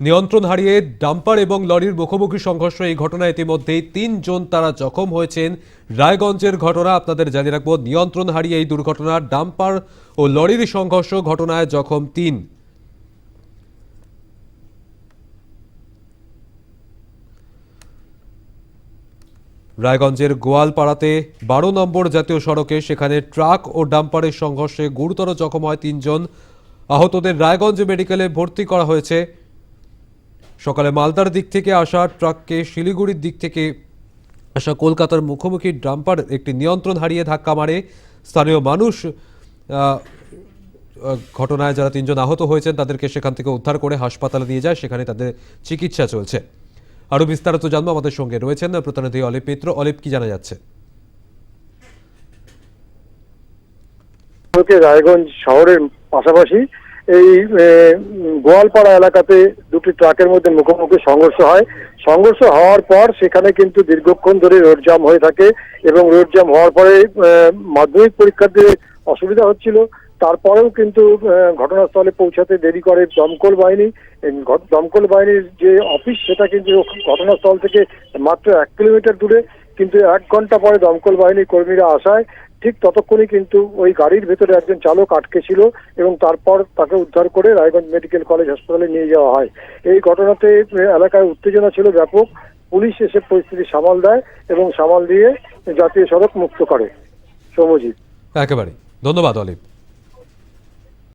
নিয়ন্ত্রণ হারিয়ে ডাম্পার এবং লরির মুখোমুখি সংঘর্ষ এই ঘটনায় ইতিমধ্যেই তিনজন তারা জখম হয়েছেন। রায়গঞ্জের ঘটনা আপনাদের জানিয়ে রাখব। নিয়ন্ত্রণ হারিয়ে এই দুর্ঘটনা ডাম্পার ও লরির সংঘর্ষ ঘটনায় জখম তিন। রায়গঞ্জের গোয়ালপাড়াতে বারো নম্বর জাতীয় সড়কে সেখানে ট্রাক ও ডাম্পারের সংঘর্ষে গুরুতর জখম হয় তিনজন। আহতদের রায়গঞ্জ মেডিকেলে ভর্তি করা হয়েছে। সকালে মালদার দিক থেকে আসা ট্রাককে শিলিগুড়ির দিক থেকে আসা কলকাতার মুখোমুখি ডাম্পার একটি নিয়ন্ত্রণ হারিয়ে ধাক্কা মারে। স্থানীয় মানুষ ঘটনায় যারা তিনজন আহত হয়েছেন তাদেরকে সেখান থেকে উদ্ধার করে হাসপাতালে নিয়ে যায়। সেখানে তাদের চিকিৎসা চলছে। আরও বিস্তারিত জানব আমাদের সঙ্গে রয়েছেন প্রতিনিধি অলিপ মিত্র। অলিপ, কি জানা যাচ্ছে? রায়গঞ্জ শহরের পাশাপাশি এই গোয়ালপাড়া এলাকাতে দুটি ট্রাকের মধ্যে মুখোমুখি সংঘর্ষ হয়। সংঘর্ষ হওয়ার পর সেখানে কিন্তু দীর্ঘক্ষণ ধরে রোড জাম হয়ে থাকে এবং রোড জাম হওয়ার পরে মাধ্যমিক পরীক্ষার্থীদের অসুবিধা হচ্ছিল। তারপরেও কিন্তু ঘটনাস্থলে পৌঁছাতে দেরি করে দমকল বাহিনী। দমকল বাহিনীর যে অফিস, সেটা কিন্তু ঘটনাস্থল থেকে মাত্র এক কিলোমিটার দূরে। কিন্তু এক ঘণ্টা পরে দমকল বাহিনীর কর্মীরা আসায় ঠিক ততক্ষণই কিন্তু ওই গাড়ির ভেতরে একজন চালক আটকে ছিল এবং তারপর তাকে উদ্ধার করে রায়গঞ্জ মেডিকেল কলেজ হাসপাতালে নিয়ে যাওয়া হয়। এই ঘটনাতে এলাকায় উত্তেজনা ছিল ব্যাপক। পুলিশ এসে পরিস্থিতি সামাল দেয় এবং সামাল দিয়ে জাতীয় সড়ক মুক্ত করে। সৌমজিৎ একেবারে। ধন্যবাদ অলিপ